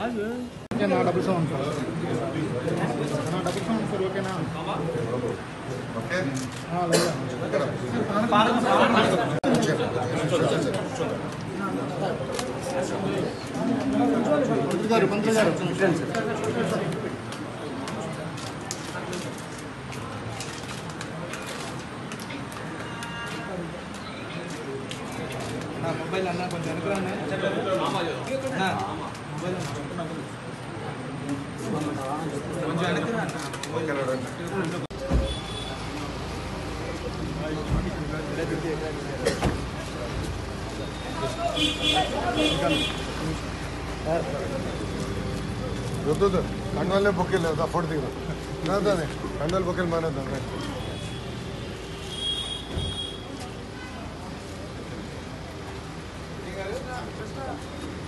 Okay నా double seven sir నా double seven sir ఓకేనా ఆ, లేదా పంతులు గారు పంతులు గారు నా మొబైల్ అన్న కొంచెం వెనకరానే ದೊಡ್ಡದು ಕಣ್ಣಲ್ಲೇ ಬುಕ್ಕಿಲ್ಲ ಅದು ಫೋಡ್ತೀವಿ ನಾನು ಕಣ್ಣಲ್ಲಿ ಬುಕ್ಕಲ್ಲಿ ಮಾಡೋದು Thank you.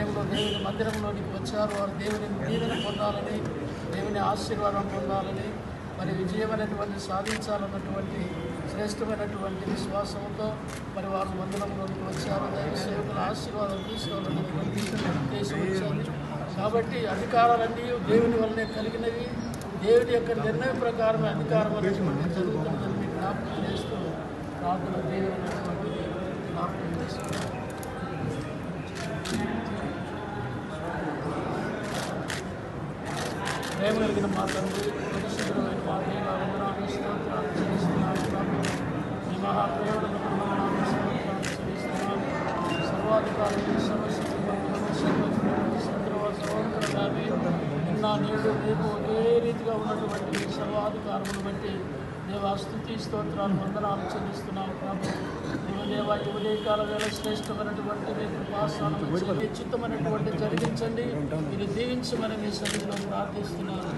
సమయంలో దేవుని మందిరంలోనికి వచ్చారు. వారు దేవుని దీవెన పొందాలని దేవుని ఆశీర్వాదం పొందాలని మరి విజయమైనటువంటి సాధించాలన్నటువంటి శ్రేష్టమైనటువంటి విశ్వాసంతో మరి వారు మందిరంలోనికి వచ్చారు. దైవ సేవకుల ఆశీర్వాదం తీసుకోవాలన్నటువంటి ఉద్దేశం వచ్చింది. కాబట్టి అధికారాలన్నీ దేవుని వల్లనే కలిగినవి. దేవుని యొక్క నిర్ణయం ప్రకారమే అధికారం అనేటువంటి జరుగుతుందని మీకు జ్ఞాపకం చేస్తూ ప్రార్థన దేవుని జ్ఞాపకం చేస్తున్నాను ప్రేమ కలిగిన మా తండ్రి పరిశుద్ధమైన మా స్తోత్రాలు చెల్లిస్తున్నాను మీ మహాప్రేమను వందనాలు స్తోత్రాలు చెల్లిస్తున్నాను సర్వాధికారి సమస్య నిన్న నేడు రేపు ఒకే రీతిగా ఉన్నటువంటి సర్వాధికారమును బట్టి దేవా స్థుతి స్తోత్రాలు వందనాలు చెల్లిస్తున్నాను ప్రభు. దేవదేవ ఈ వేళ శ్రేష్టమైనటువంటి మీ చిత్తమైనటువంటి జరిగించండి. మీరు దీవించమని మీ సన్నిధిలో ప్రార్థిస్తున్నాను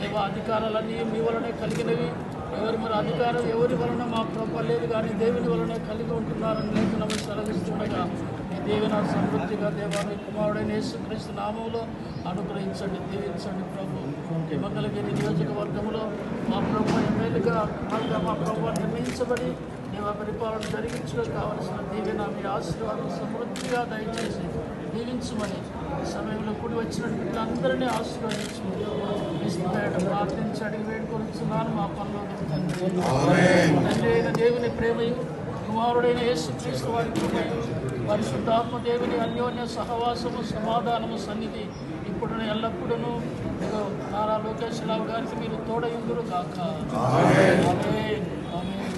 దేవ అధికారాలన్నీ మీ వలనే కలిగినవి. ఎవరి మరి అధికారం ఎవరి వలన మా ప్రభ లేదు కానీ దేవుని వలనే కలిగి ఉంటున్నారని లేఖనం సెలవిస్తుండగా మీ దేవుని సమృద్ధిగా దేవా కుమారుడైన యేసుక్రీస్తు నామంలో అనుగ్రహించండి దీవించండి ప్రభు. ఈ మంగళగిరి నియోజకవర్గంలో మా ప్రభు ఎమ్మెల్యేగా మాకు మా ప్రభు నిర్ణయించబడి దేవ పరిపాలన జరిగించడం కావలసిన దీవెన మీ ఆశీర్వాదం సమృద్ధిగా దయచేసి దీవించమని ఈ సమయంలో కూడి వచ్చినటువంటి అందరినీ ఆశీర్వదించమని ఇష్టమైన ప్రార్థించి అడిగి వేడుకొనిచున్నాను మా పనిలో తండ్రి అయిన దేవుని ప్రేమయు కుమారుడైన యేసుక్రీస్తు వారి కృపయు పరిశుద్ధాత్మ దేవుని అన్యోన్య సహవాసము సమాధానము సన్నిధి ఇప్పుడు ఎల్లప్పుడూ ఇదిగో నారా లోకేష్ రావు గారికి మీరు తోడయుందురు కాక ఆమేన్. ఆమేన్. ఆమేన్.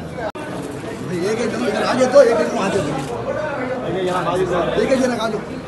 एक एक जन आगे तो एक एक वहाँ दे दो एक एक जन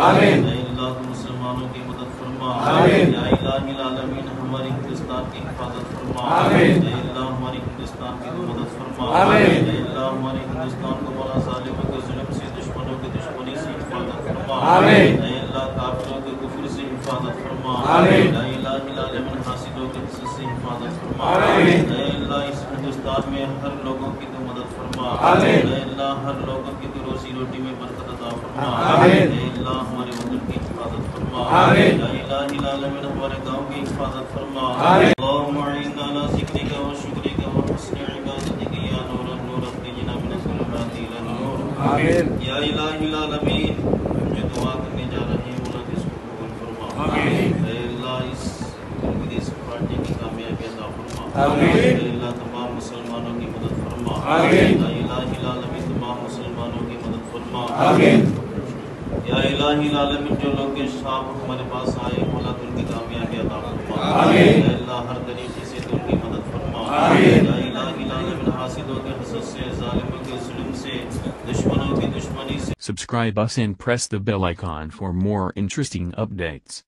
آمین۔ مسلمانوں کی مدد فرما۔ یا الہ العالمین ہماری ہندوستان کی حفاظت فرما۔ یا اللہ ہماری ہندوستان کی مدد فرما۔ یا اللہ ہماری ہندوستان کو بڑا ظالموں کے ظلم سے دشمنوں کی دشمنی سے حفاظت فرما۔ یا اللہ کافروں کے کفر سے حفاظت فرما۔ یا الہ العالمین حاسدوں کے حصے سے حفاظت فرما۔ آمین۔ استاد میں ہر لوگوں کی تو مدد فرما۔ آمین۔ اللہ ہر لوگوں کی تو روزی روٹی میں برکت عطا فرما۔ آمین۔ اللہ ہمارے وطن کی حفاظت فرما۔ آمین۔ الہ العالمین ہمارے گاؤں کی حفاظت فرما۔ آمین۔ اللہم عین علی ذکرک و شکرک و حسن عبادتک یا نور النور اخرجنا من الظلمات الى النور۔ آمین۔ یا الہ العالمین ہم جو دعا کرنے جا رہے ہیں اللہ اس کو قبول فرما۔ آمین۔ اے اللہ اس کی کامیابی عطا فرما۔ آمین۔ या इलाही आलमीन जो लोग के शाम हमारे पास आए मौला तो उनकी कामयाबी अता फरमा आमीन। या अल्लाह हर तरीके से तो उनकी मदद फरमा आमीन। या इलाही आलमीन हासिदों के हसद से जालिमों के जुल्म से दुश्मनों की दुश्मनी से Subscribe us and press the bell icon for more interesting updates.